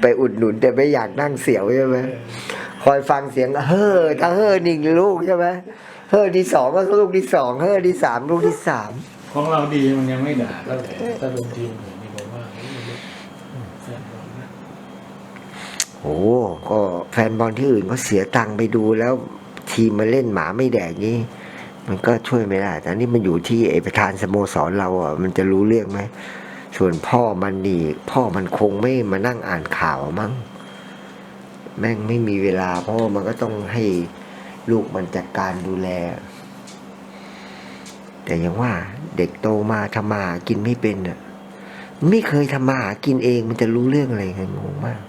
ไปอุดหนุนแต่ไม่อยากนั่งเสียวใช่ไหมคอยฟังเสียงเฮ้อถ้าเฮ้อหนึ่งลูกใช่ไหมเฮ้อที่สองก็ลูกที่สองเฮ้อที่สามลูกที่สามของเราดีมันยังไม่ด่าเท่าไหร่ถ้าเป็นทีมอื่นนี่ผมว่าเฮ้ยมันอืมแฟนบอลนะโอ้ก็แฟนบอลที่อื่นเขาเสียตังค์ไปดูแล้วทีมมาเล่นหมาไม่แดกนี้ มันก็ช่วยไม่ได้แต่นี่มันอยู่ที่ไอประธานสโมสรเราอะมันจะรู้เรื่องไหม ส่วนพ่อมันนี่พ่อมันคงไม่มานั่งอ่านข่าวมั้ง แม่งไม่มีเวลาเพราะว่ามันก็ต้องให้ลูกมันจัดการดูแล แต่อย่างว่าเด็กโตมาทำมากินไม่เป็นอะไม่เคยทำมาหากินเองมันจะรู้เรื่องอะไรกันงงมาก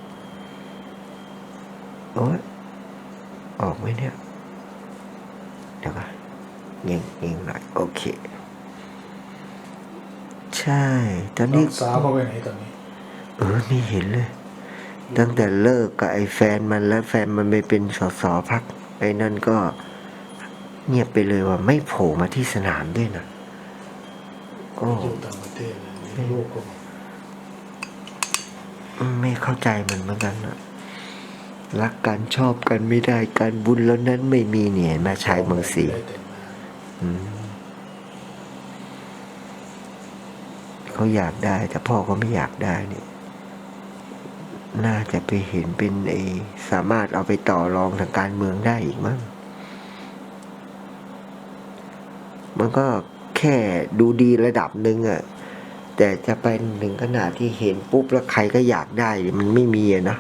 โอ๊ยออกไหมเนี่ย เดี๋ยวก่อนเงี้ยเงี้ยหน่อย โอเค ใช่ตอนน้นี้องสาวเขาไปไหนตอนนี้ เออไม่เห็นเลย ตั้งแต่เลิกกับไอ้แฟนมันแล้วแฟนมันไปเป็นสสพักไอ้นั่นก็เงียบไปเลยว่าไม่โผล่มาที่สนามด้วยนะโอ้อยู่ต่างประเทศเลยมีลูกก็บอกไม่เข้าใจมันเหมือนกันนะรักกันชอบกันไม่ได้กันบุญแล้วนั้นไม่มีเนี่ยมาชายเมืองสีได้แต่งงานอืม เขาอยากได้ แต่พ่อเขาไม่อยากได้เนี่ย น่าจะไปเห็นเป็นไอสามารถเอาไปต่อรองทางการเมืองได้อีกมั้งมันก็แค่ดูดีระดับหนึ่งอะแต่จะไปถึงขนาดที่เห็นปุ๊บแล้วใครก็อยากได้มันไม่มีอะนะ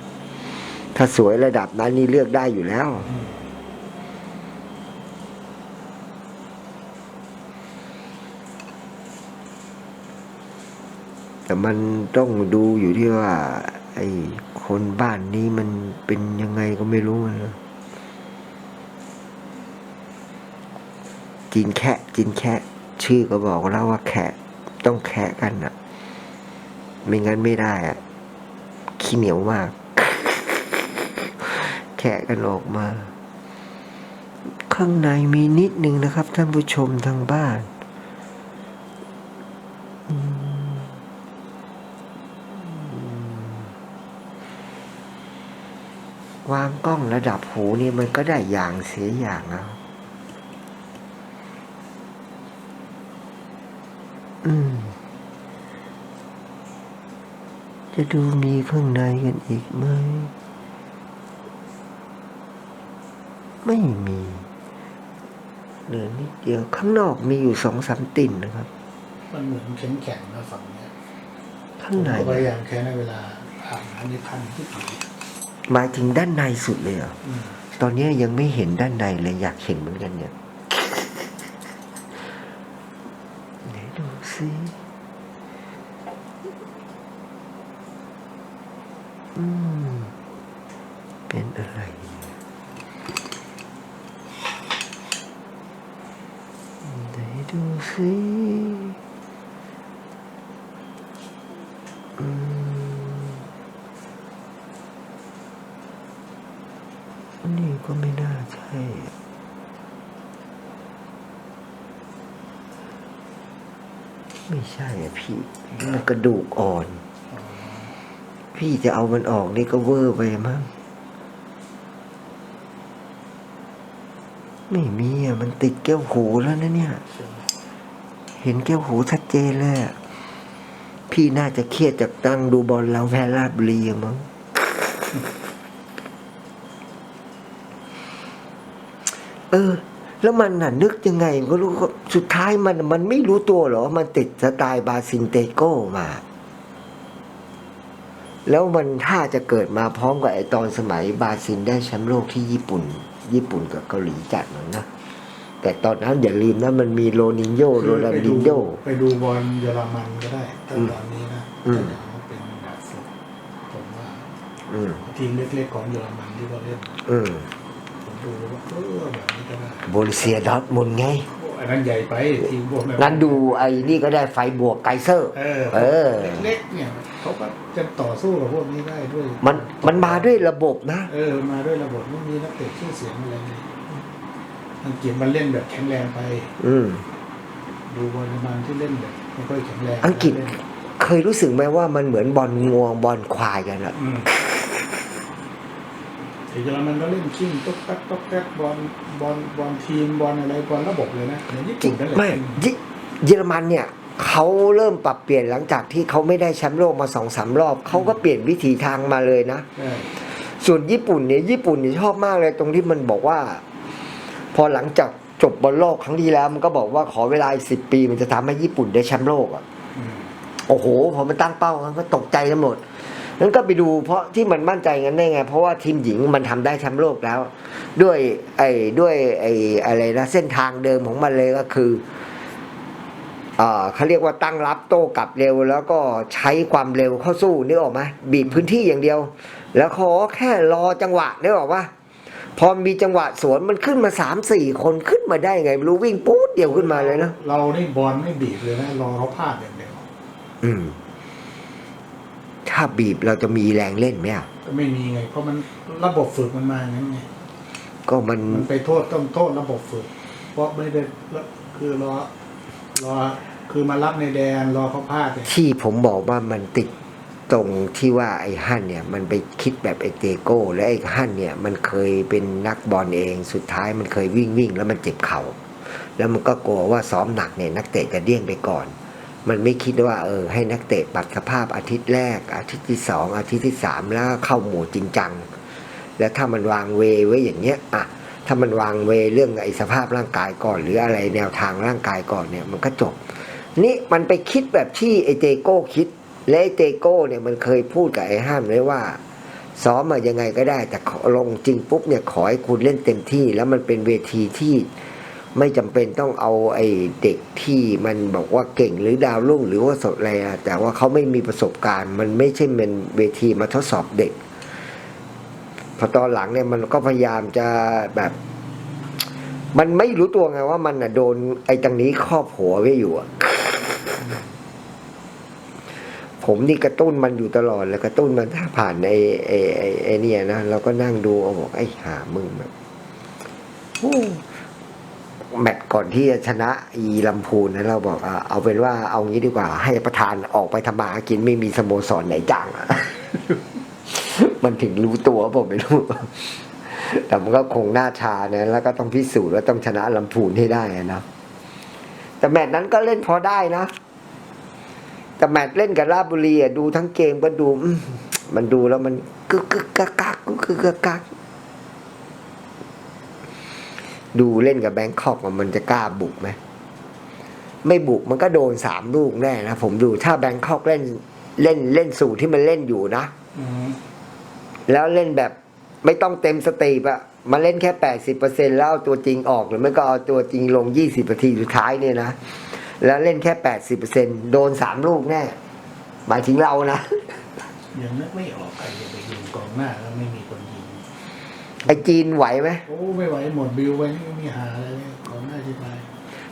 ถ้าสวยระดับนั้นนี่เลือกได้อยู่แล้ว แต่มันต้องดูอยู่ที่ว่า ไอ้คนบ้านนี้มันเป็นยังไงก็ไม่รู้นะจีนแคะจีนแคะชื่อก็บอกแล้วว่าแคะต้องแคะกันอะไม่งั้นไม่ได้อะขี้เหนียวมากแคะกันออกมา ข้างในมีนิดนึงนะครับท่านผู้ชมทางบ้านางกล้องระดับหูนี่มันก็ได้อย่างเสียอย่างนะอืม จะดูมีข้างในกันอีกไหม ไม่มีเหลือนิดเดียวข้างนอกมีอยู่สองสามติ่นนะครับ มันเหมือนแข็งแข็งๆนะฝั่งเนี้ยข้างใน ผมก็พยายามแค่ในเวลาอาบน้ำในพันที่ผิว หมายถึงด้านในสุดเลยเหรออตอนนี้ยังไม่เห็นด้านในเลยอยากเห็นเหมือนกันเนี่ยไหนดูสิอืมเป็นอะไรเนี่ยไหนดูสิอืม นี่ก็ไม่น่าใช่ ไม่ใช่อะพี่มันกระดูกอ่อน พี่จะเอามันออกนี่ก็เวอร์ไปมั้งไม่มีอะมันติดแก้วหูแล้วนะเนี่ย เห็นแก้วหูชัดเจนเลยอะพี่น่าจะเครียดจากตั้งดูบอลเราแพ้ราบุรีอะมั้ง ออแล้วมันน่ะนึกยังไงก็รู้ก็สุดท้ายมันมันไม่รู้ตัวเหรอ มันติดสไตล์บาซินเตโก้มา แล้วมันถ้าจะเกิดมาพร้อมกับไอตอนสมัยบาซินได้แชมป์โลกที่ญี่ปุ่น ญี่ปุ่นกับเกาหลีจัดหน่อยนะแต่ตอนนั้นอย่าลืมนะมันมีโรนินโยโรนัลดินโยไปดูบอลเยอรมันก็ได้ถ้าตอนนี้นะอืมถ้าเขาเป็นแบบฝึกผมว่าอืมทีมเล็กๆของเยอรมันที่เขาเล่นอืมผม ดูแล้วว่าเออแบบนี้ก็ได้โบริเซียดอร์ทมุนด์ไง โอ้อันนั้นใหญ่ไปทีมพวกนั้นงั้นดูไอ้นี่ก็ได้ไฟบวกไกเซอร์ เออเออ เล็กๆเนี่ยเขาก็จะต่อสู้กับพวกนี้ได้ด้วย มันมันมาด้วยระบบนะ เออมาด้วยระบบไม่มีนักเตะชื่อเสียงอะไรเลยอังกฤษมันเล่นแบบแข็งแรงไป อืม ดูบอลมันที่เล่นแบบไม่ค่อยแข็งแรงอังกฤษเล่นเคยรู้สึกไหมว่ามันเหมือนบอลงวงบอลควายกันอะอืมแต่ เยอรมันก็เล่นชิ่งต๊กแต๊กต๊กแต๊กบอลบอลบอลทีมบอลอะไรบอลระบบเลยนะเหมือนญี่จริปุ่งนนั่นแหละไม่เยเยอรมันเนี่ยเขาเริ่มปรับเปลี่ยนหลังจากที่เขาไม่ได้แชมป์โลกมาสองสามรอบเขาก็เปลี่ยนวิถีทางมาเลยนะใช่ส่วนญี่ปุ่นเนี่ยญี่ปุ่นเนี่ยชอบมากเลยตรงที่มันบอกว่า พอหลังจากจบบอลโลกครั้งที่แล้วมันก็บอกว่าขอเวลาอีกสิบปี มันจะทำให้ญี่ปุ่นได้แชมป์โลกอะอืมโอ้โหพอมันตั้งเป้ามันก็ตกใจกันหมด นั้นก็ไปดูเพราะที่มันมั่นใจกันได้ไง เพราะว่าทีมหญิงมันทำได้แชมป์โลกแล้ว ด้วยไอ้ด้วยไอ้อะไรนะเส้นทางเดิมของมันเลยก็คืออ่าเขาเรียกว่าตั้งรับโต้กลับเร็ว แล้วก็ใช้ความเร็วเข้าสู้นึกออกไหมบีบพื้นที่อย่างเดียว แล้วขอแค่รอจังหวะนึกออกปะพอมีจังหวะสวนมันขึ้นมาสามสี่คนขึ้นมาได้ไงไม่รู้วิ่งปุ๊ดเดียวขึ้นมาเลยนะเรานี่บอลไม่บีบเลยนะรอเขาพลาดอย่างเดียวอืม ถ้าบีบเราจะมีแรงเล่นไหมอะก็ไม่มีไง เพราะมันระบบฝึกมันมาอย่างนั้นไงก็มันมันไปโทษต้องโทษระบบฝึก เพราะไม่ได้คือรอรอคือมารับในแดนรอเขาพลาดเนี่ยที่ผมบอกว่ามันติดตรงที่ว่าไอ้ฮั่นเนี่ย มันไปคิดแบบไอ้เตโก้ และไอ้ฮั่นเนี่ย มันเคยเป็นนักบอลเองสุดท้ายมันเคยวิ่งวิ่งแล้วมันเจ็บเข่าแล้วมันก็กลัวว่าซ้อมหนักเนี่ยนักเตะจะเดี้ยงไปก่อน มันไม่คิดว่าเออให้นักเตะปรับสภาพอาทิตย์แรก อาทิตย์ที่สองอาทิตย์ที่สามแล้วเข้าหมู่จริงจัง แล้วถ้ามันวางเวไว้อย่างเงี้ยอะถ้ามันวางเวเรื่องไอ้สภาพร่างกายก่อน หรืออะไรแนวทางร่างกายก่อนเนี่ยมันก็จบ นี่มันไปคิดแบบที่ไอเจโก้คิด และไอเจโก้เนี่ยมันเคยพูดกับไอ้ห้ามเลยว่าซ้อมมายังไงก็ได้ แต่ลงจริงปุ๊บเนี่ยขอให้คุณเล่นเต็มที่ แล้วมันเป็นเวทีที่ ไม่จำเป็นต้องเอาไอ้เด็กที่มันบอกว่าเก่งหรือดาวรุ่งหรือว่าสดอะไรอะแต่ว่าเขาไม่มีประสบการณ์ มันไม่ใช่เป็นเวทีมาทดสอบเด็ก พอตอนหลังเนี่ยมันก็พยายามจะแบบ มันไม่รู้ตัวไงว่ามันอะโดนไอ้ตรงนี้ครอบหัวไว้อยู่อะผมนี่กระตุ้นมันอยู่ตลอดแล้วกระตุ้นมันถ้าผ่านไอ้ไอ้ไอ้เนี่ยนะเราก็นั่งดูเอาบอกไอ้หามึงแบบ แมตช์ก่อนที่จะชนะอีลำพูนนะเราบอกเอาเป็นว่าเอางี้ดีกว่า ให้ประธานออกไปทำมาหากินไม่มีสโมสรไหนจ้างมันถึงรู้ตัวผมไม่รู้แต่มันก็คงหน้าชานะแล้วก็ต้องพิสูจน์ว่าต้องชนะลำพูนให้ได้นะแต่แมตช์นั้นก็เล่นพอได้นะแต่แมตช์เล่นกับราบุรีดูทั้งเกมก็ดู มันดูแล้วมันกึกกึกกักกักกึกกึกกัก ดูเล่นกับแบงคอกอะมันจะกล้าบุกไหมไม่บุกมันก็โดนสามลูกแน่นะผมดูถ้าแบงคอกเล่นเล่นเล่นสูตรที่มันเล่นอยู่นะอืมแล้วเล่นแบบไม่ต้องเต็มสตรีปอะมาเล่นแค่แปดสิบเปอร์เซ็นแล้วเอาตัวจริงออกหรือไม่ก็เอาตัวจริงลงยี่สิบนาทีสุดท้ายเนี่ยนะแล้วเล่นแค่แปดสิบเปอร์เซ็นโดนสามลูกแน่หมายถึงเรานะยังนึกไม่ออกใครจะไปยิงกองหน้าแล้วไม่มีคนยิง ไอจีนไหวไหมโอ้ไม่ไหวหมดบิวไปนี่ไม่มีหาอะไรเลยกองหน้าที่ไป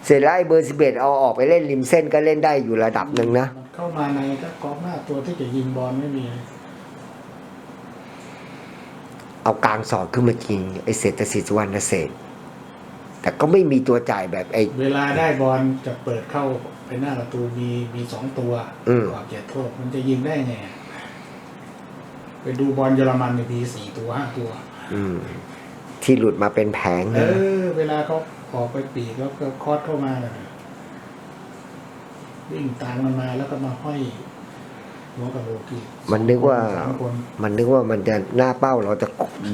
เสร็จแล้วไอเบอร์สิบเอ็ดเอาออกไปเล่นริมเส้นก็เล่นได้อยู่ระดับหนึ่งนะมันเข้ามาในก็กองหน้าตัวที่จะยิงบอลไม่มีเลยเอากลางสอดขึ้นมาจริงไอเศรษฐศิษย์สุวรรณเศรษฐ์แต่ก็ไม่มีตัวจ่ายแบบไอเวลาได้บอลจะเปิดเข้าไปหน้าประตูมีมีสองตัวอืมขอบเขตโทษมันจะยิงได้ไงอะไปดูบอลเยอรมันเนี่ยมีสี่ตัวห้าตัว อืมที่หลุดมาเป็นแผงเอนะอ เวลาเขาออกไปปีกแล้วก็คอดเข้ามาน่ะวิ่งตามมันมาแล้วก็มาห้อยหัวกับโลกีมันนึกว่า สามคนมันนึกว่ามันจะหน้าเป้าเราจะ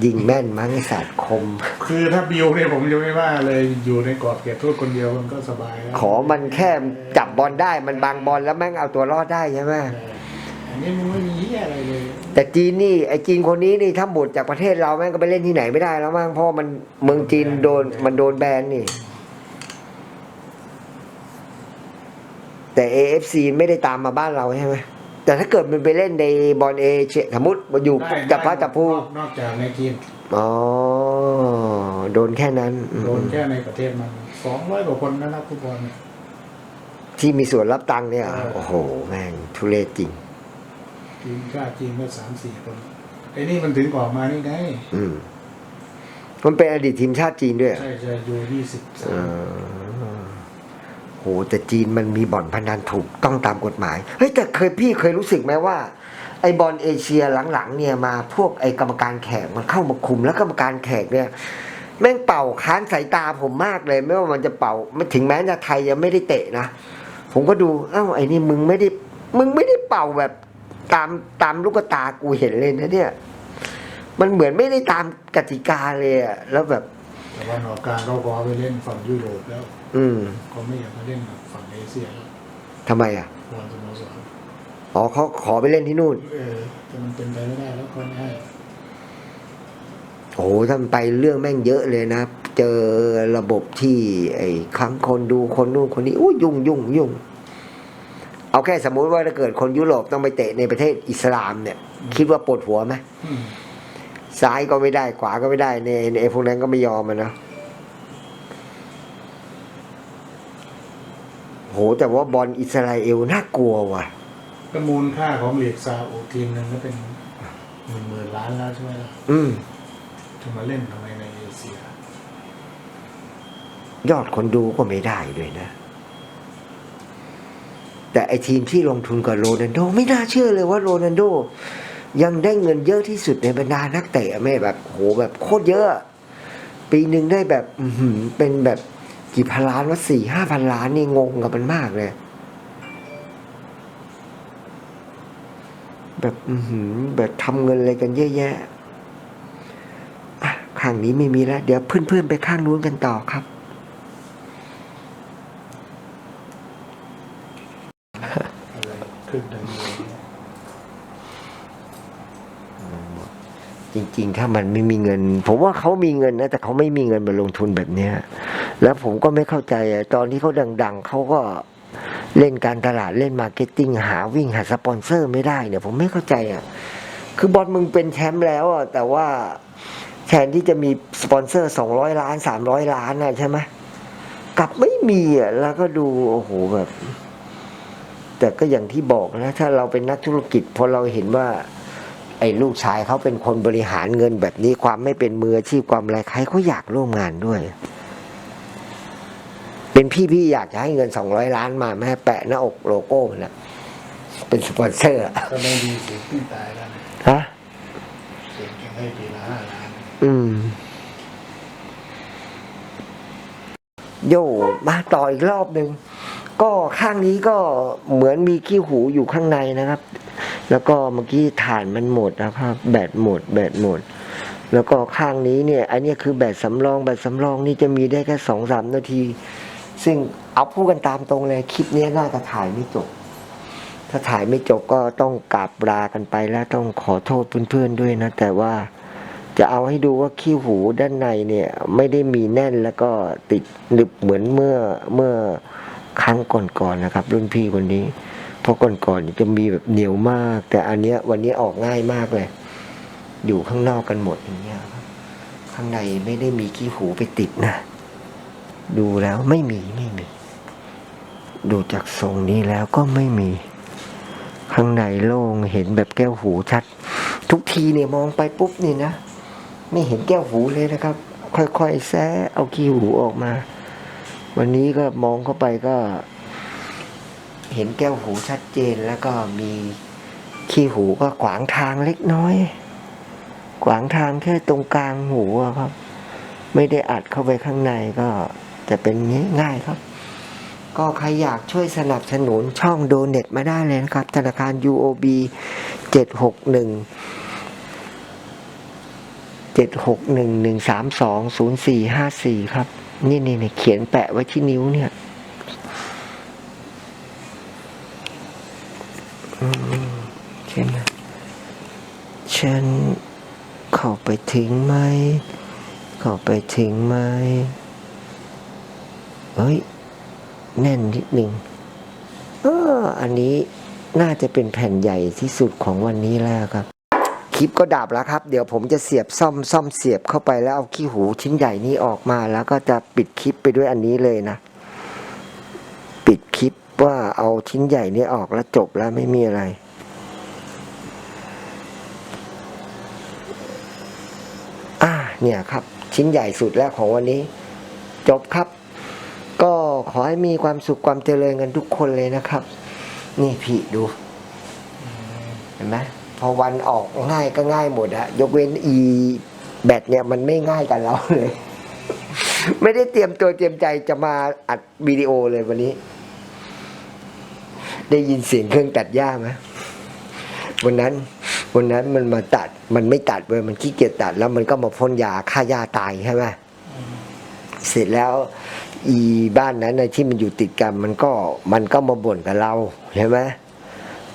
ยิงแม่นมั้งไอสัตว์คม คือถ้าบิวเนี่ยผมจะไม่ว่าเลยอยู่ในกรอบเขตโทษคนเดียวมันก็สบายแล้วขอมันแค่จับบอลได้มันบางบอลแล้วแม่งเอาตัวรอดได้ใช่ไหมเออ อันนี้มึงไม่มีเหี้ยอะไรเลยแต่จีนนี่ไอจีนคนนี้นี่ถ้าหมดจากประเทศเราแม่งก็ไปเล่นที่ไหนไม่ได้แล้วมั้งเพราะมันเมืองจีนโดนมันโดนแบนนี่ แต่ AFC ไม่ได้ตามมาบ้านเราใช่ไหมแต่ถ้าเกิดมันไปเล่นในบอลเอเชียสมมติมาอยู่ได้จับพระจับผู้นอกนอกจากในทีมอ๋อโดนแค่นั้นอืมโดนแค่ในประเทศมันสองร้อยกว่าคนนะนักฟุตบอลเนี่ย ที่มีส่วนรับตังค์เนี่ยเออโอ้โหแม่งทุเรศจริง ทีมชาติจีนก็สามสี่คนไอ้นี่มันถึงออกมานี่ไงอืมมันเป็นอดีตทีมชาติจีนด้วยเหรอใช่ใช่อยู่ยี่สิบสาเอมอโหแต่จีนมันมีบ่อนพนันถูกต้องตามกฎหมาย เฮ้ยแต่เคยพี่เคยรู้สึกไหมว่า ไอบอลเอเชียหลังๆ เนี่ยมาพวกไอกรรมการแขกมันเข้ามาคุมแล้วกรรมการแขกเนี่ย แม่งเป่าค้านสายตาผมมากเลย ไม่ว่ามันจะเป่าไม่ถึงแม้จะไทยยังไม่ได้เตะนะ ผมก็ดูเอ้าไอ้นี่มึงไม่ได้ มึงไม่ได้เป่าแบบ ตามตามลูกตากูเห็นเลยนะเนี่ย มันเหมือนไม่ได้ตามกติกาเลยอะแล้วแบบแต่ว่าหนอกกลางเขาขอไปเล่นฝั่งยุโรปแล้ว อืมเขาไม่อยากมาเล่นกับฝั่งเอเชียแล้วทำไมอะบอลสโมสรอ๋อเขาขอไปเล่นที่นู่น เออแต่มันเป็นไปไม่ได้แล้วเขาไม่ให้โอ้โหถ้ามันไปเรื่องแม่งเยอะเลยนะ เจอระบบที่ ไอ้ครั้งคนดูคนนู่นคนนี้อู้ยุ่งยุ่งยุ่ง เอาแค่สมมุติว่าถ้าเกิดคนยุโรปต้องไปเตะในประเทศอิสลามเนี่ย คิดว่าปวดหัวไหมอืมซ้ายก็ไม่ได้ขวาก็ไม่ได้ในในพวกนั้นก็ไม่ยอมมันนะโหแต่ว่าบอลอิสราเอลน่ากลัวว่ะก็มูลค่าของลีกซาอุทีมหนึ่งก็เป็นหมื่นหมื่นล้านแล้วใช่ไหมล่ะอืมจะมาเล่นทำไมในเอเชีย ยอดคนดูก็ไม่ได้ด้วยนะ แต่ไอทีมที่ลงทุนกับโรนัลโด ไม่น่าเชื่อเลยว่าโรนัลโด ยังได้เงินเยอะที่สุดในบรรดานักเตะไม่แบบโหแบบโคตรเยอะ ปีหนึ่งได้แบบเป็นแบบกี่พันล้านว่าสี่ห้าพันล้านนี่งงกับมันมากเลย แบบอืแบบทำเงินอะไรกันเยอะแยะอะข้างนี้ไม่มีแล้ว เดี๋ยวเพื่อนๆไปข้างนู้นกันต่อครับ อะไรขึ้นดังเลย จริงๆ ถ้ามันไม่มีเงิน ผมว่าเขามีเงินนะแต่เขาไม่มีเงินมาลงทุนแบบเนี้ยแล้วผมก็ไม่เข้าใจอะตอนที่เขาดัง ๆเขาก็เล่นการตลาดเล่นมาร์เก็ตติ้งหาวิ่งหาสปอนเซอร์ไม่ได้เนี่ย ผมไม่เข้าใจอะคือบอลมึงเป็นแชมป์แล้วอะแต่ว่าแทนที่จะมีสปอนเซอร์สองร้อยล้านสามร้อยล้านน่ะใช่ไหมกลับไม่มีอะแล้วก็ดูโอ้โหแบบ แต่ก็อย่างที่บอกนะ ถ้าเราเป็นนักธุรกิจพอเราเห็นว่า ไอ้ลูกชายเขาเป็นคนบริหารเงินแบบนี้ความไม่เป็นมืออาชีพความอะไรใครเขาอยากร่วมงานด้วย เป็นพี่พี่อยากจะให้เงินสองร้อยล้านมาแม่แปะหน้าอกโลโก้มันนะเป็นสปอนเซอร์อะก็ได้ดีสูงขึ้นตายแล้วนะฮะเสียงแค่ให้ปีละห้าล้านอืมโยมาต่ออีกรอบหนึ่งก็ข้างนี้ก็เหมือนมีขี้หูอยู่ข้างในนะครับ แล้วก็เมื่อกี้ถ่านมันหมดนะครับ แบตหมด แบตหมด แล้วก็ข้างนี้เนี่ย อันนี้คือแบตสำรอง แบตสำรองนี่จะมีได้แค่สองสามนาที ซึ่งเอาพูดกันตามตรงเลย คลิปนี้น่าจะถ่ายไม่จบ ถ้าถ่ายไม่จบก็ต้องกราบลากันไปแล้วต้องขอโทษเพื่อนๆด้วยนะ แต่ว่าจะเอาให้ดูว่าขี้หูด้านในเนี่ย ไม่ได้มีแน่นแล้วก็ติดหนึบเหมือนเมื่อเมื่อครั้งก่อนๆนะครับ รุ่นพี่คนนี้ เพราะก่อนๆจะมีแบบเหนียวมาก แต่อันเนี้ย วันนี้ออกง่ายมากเลย อยู่ข้างนอกกันหมดอย่างเงี้ยครับข้างในไม่ได้มีขี้หูไปติดนะ ดูแล้วไม่มีไม่มี ดูจากทรงนี้แล้วก็ไม่มี ข้างในโล่งเห็นแบบแก้วหูชัด ทุกทีเนี่ยมองไปปุ๊บนี่นะไม่เห็นแก้วหูเลยนะครับ ค่อยๆแซะเอาขี้หูออกมา วันนี้ก็มองเข้าไปก็ เห็นแก้วหูชัดเจนแล้วก็มีขี้หูก็ขวางทางเล็กน้อย ขวางทางแค่ตรงกลางหูครับ ไม่ได้อัดเข้าไปข้างในก็จะเป็นง,ง่ายครับ ก็ใครอยากช่วยสนับสนุนช่องโดเน็ตมาได้เลยนะครับ ธนาคาร UOB 761เจ็ดหกหนึ่งหนึ่งสามสองศูนย์สี่ห้าสี่ครับนี่นี่นี่เขียนแปะไว้ที่นิ้วเนี่ยอืม ใช่ไหมฉันเข้าไปถึงไหม เข้าไปถึงไหมเฮ้ย แน่นนิดหนึ่งเอออันนี้น่าจะเป็นแผ่นใหญ่ที่สุดของวันนี้แล้วครับ คลิปก็ดับแล้วครับ เดี๋ยวผมจะเสียบซ่อมซ่อมเสียบเข้าไปแล้วเอาขี้หูชิ้นใหญ่นี้ออกมา แล้วก็จะปิดคลิปไปด้วยอันนี้เลยนะ ว่าเอาชิ้นใหญ่นี้ออกแล้วจบแล้วไม่มีอะไรอ่าเนี่ยครับ ชิ้นใหญ่สุดแล้วของวันนี้ จบครับ ก็ขอให้มีความสุขความเจริญกันทุกคนเลยนะครับ นี่พี่ดูเห็นไหมพอวันออกง่ายก็ง่ายหมดอะยกเว้นอีแบตเนี่ยมันไม่ง่ายกับเราเลย ไม่ได้เตรียมตัวเตรียมใจจะมาอัดวิดีโอเลยวันนี้ ได้ยินเสียงเครื่องตัดหญ้าไหมวันนั้นวันนั้นมันมาตัดมันไม่ตัดเว้ยมันขี้เกียจตัด แล้วมันก็มาพ่นยาฆ่าหญ้าตายใช่ไหมเสร็จแล้ว อีบ้านนั้นนะที่มันอยู่ติดกันมันก็มันก็มาบ่นกับเราใช่ไหม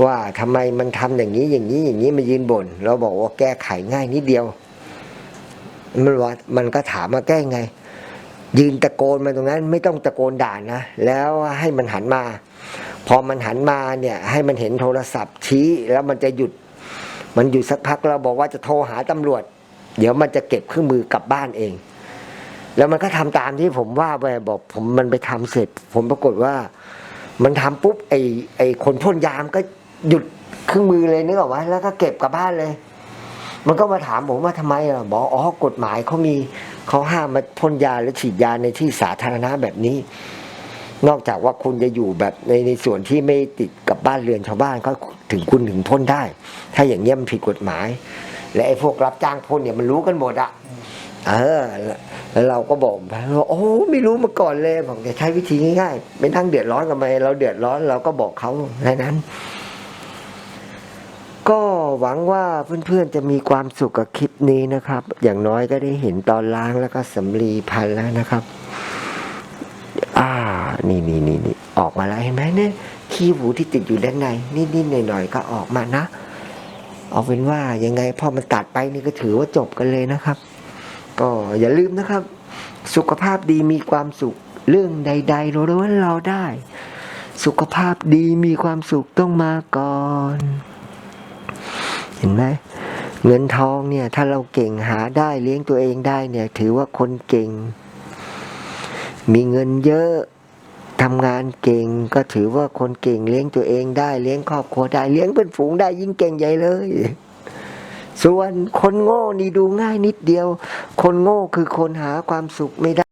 ว่าทำไมมันทำอย่างนี้อย่างนี้อย่างนี้มายืนบ่นเราบอกว่าแก้ไขง่ายนิดเดียว มันว่ามันก็ถามมาแก้ไง ยืนตะโกนมาตรงนั้น ไม่ต้องตะโกนด่านะแล้วให้มันหันมา พอมันหันมาเนี่ยให้มันเห็นโทรศัพท์ชี้แล้วมันจะหยุด มันหยุดสักพักเราบอกว่าจะโทรหาตำรวจ เดี๋ยวมันจะเก็บเครื่องมือกลับบ้านเอง แล้วมันก็ทำตามที่ผมว่าไปบอก ผมมันไปทำเสร็จ ผมปรากฏว่า มันทำปุ๊บไอ้ไอ้คนพ่นยามก็หยุดเครื่องมือเลยนึกออกไหมแล้วก็เก็บกลับบ้านเลย มันก็มาถามผมว่าทำไมอะบอกอ๋อกฎหมายเขามีเขาห้ามมาพ่นยาหรือฉีดยาในที่สาธารณะแบบนี้ นอกจากว่าคุณจะอยู่แบบในในส่วนที่ไม่ติดกับบ้านเรือนชาวบ้านก็ถึงคุณถึงพ่นได้ ถ้าอย่างเงี้ยมันผิดกฎหมาย และไอ้พวกรับจ้างพ่นเนี่ยมันรู้กันหมดอะเออแล้วเราก็บอกไปว่าโอ้ไม่รู้มาก่อนเลยบอกจะใช้วิธีง่ายๆไม่นั่งเดือดร้อนกันไปเราเดือดร้อนเราก็บอกเขาแค่นั้น ก็หวังว่าเพื่อนๆจะมีความสุขกับคลิปนี้นะครับ อย่างน้อยก็ได้เห็นตอนล้างแล้วก็สำลีพันแล้วนะครับ นี่นี่นี่นี่ออกมาแล้วเห็นไหมเนี่ยขี้หูที่ติดอยู่ด้านในนิดๆหน่อยๆก็ออกมานะ เอาเป็นว่ายังไงพอมันตัดไปนี่ก็ถือว่าจบกันเลยนะครับ ก็อย่าลืมนะครับ สุขภาพดีมีความสุขเรื่องใด ๆ เราล้วนเราได้ สุขภาพดีมีความสุขต้องมาก่อน เห็นไหมเงินทองเนี่ย ถ้าเราเก่งหาได้เลี้ยงตัวเองได้เนี่ย ถือว่าคนเก่ง มีเงินเยอะ ทำงานเก่งก็ถือว่าคนเก่งเลี้ยงตัวเองได้เลี้ยงครอบครัวได้เลี้ยงเป็นฝูงได้ยิ่งเก่งใหญ่เลย ส่วนคนโง่นี่ดูง่ายนิดเดียว คนโง่คือคนหาความสุขไม่ได้